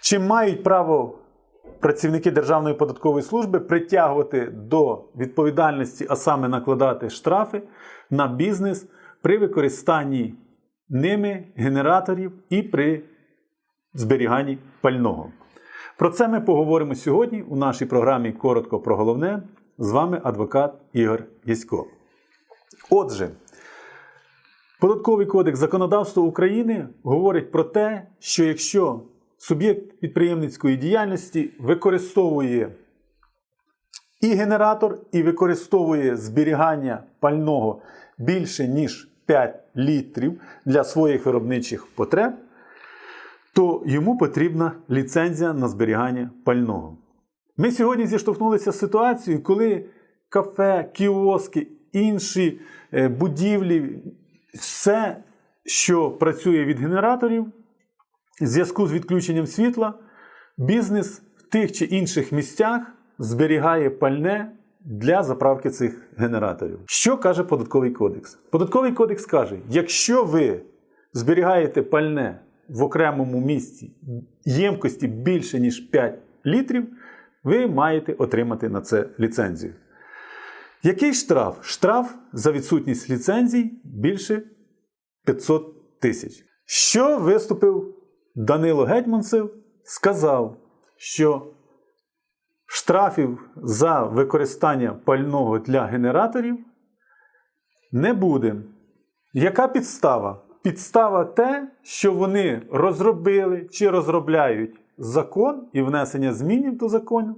Чи мають право працівники Державної податкової служби притягувати до відповідальності, а саме накладати штрафи на бізнес при використанні ними генераторів і при зберіганні пального? Про це ми поговоримо сьогодні у нашій програмі Коротко про головне. З вами адвокат Ігор Єсько. Отже, Податковий кодекс законодавства України говорить про те, що якщо суб'єкт підприємницької діяльності використовує і генератор, і використовує зберігання пального більше ніж 5 літрів для своїх виробничих потреб, то йому потрібна ліцензія на зберігання пального. Ми сьогодні зіштовхнулися з ситуацією, коли кафе, кіоски, інші е, будівлі, все, що працює від генераторів, в зв'язку з відключенням світла, бізнес в тих чи інших місцях зберігає пальне для заправки цих генераторів. Що каже Податковий кодекс? Податковий кодекс каже: якщо ви зберігаєте пальне в окремому місці ємкості більше ніж 5 літрів, ви маєте отримати на це ліцензію. Який штраф? Штраф за відсутність ліцензій більше 500 тисяч. Що виступив Данило Гетьманцев, сказав, що штрафів за використання пального для генераторів не буде. Яка підстава? Підстава те, що вони розробили чи розробляють закон і внесення змінів до закону.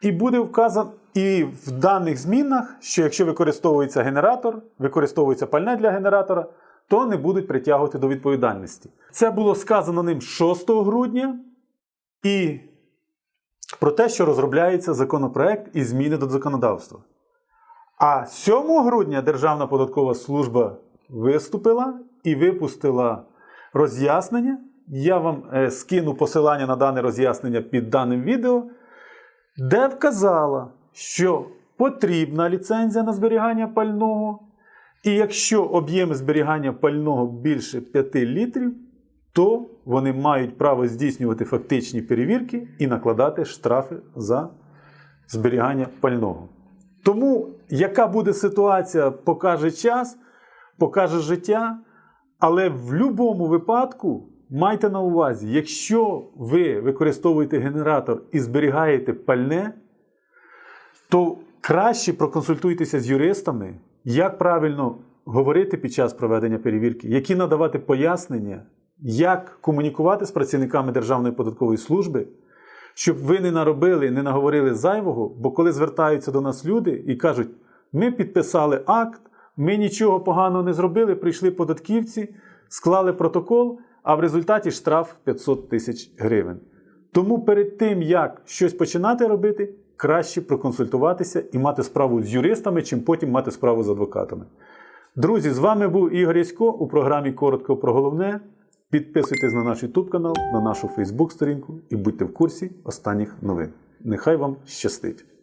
І буде вказано і в даних змінах, що якщо використовується генератор, використовується пальне для генератора, то не будуть притягувати до відповідальності. Це було сказано ним 6 грудня і про те, що розробляється законопроект і зміни до законодавства. А 7 грудня Державна податкова служба виступила і випустила роз'яснення. Я вам е, скину посилання на дане роз'яснення під даним відео, де вказала, що потрібна ліцензія на зберігання пального. І якщо об'єм зберігання пального більше 5 літрів, то вони мають право здійснювати фактичні перевірки і накладати штрафи за зберігання пального. Тому, яка буде ситуація, покаже час, покаже життя. Але в будь-якому випадку майте на увазі, якщо ви використовуєте генератор і зберігаєте пальне, то краще проконсультуйтеся з юристами, як правильно говорити під час проведення перевірки, які надавати пояснення, як комунікувати з працівниками Державної податкової служби, щоб ви не наробили, не наговорили зайвого, бо коли звертаються до нас люди і кажуть, ми підписали акт, ми нічого поганого не зробили, прийшли податківці, склали протокол, а в результаті штраф 500 тисяч гривень. Тому перед тим, як щось починати робити, краще проконсультуватися і мати справу з юристами, чим потім мати справу з адвокатами. Друзі, з вами був Ігор Ясько у програмі Коротко про головне. Підписуйтесь на наш YouTube канал, на нашу Facebook сторінку і будьте в курсі останніх новин. Нехай вам щастить!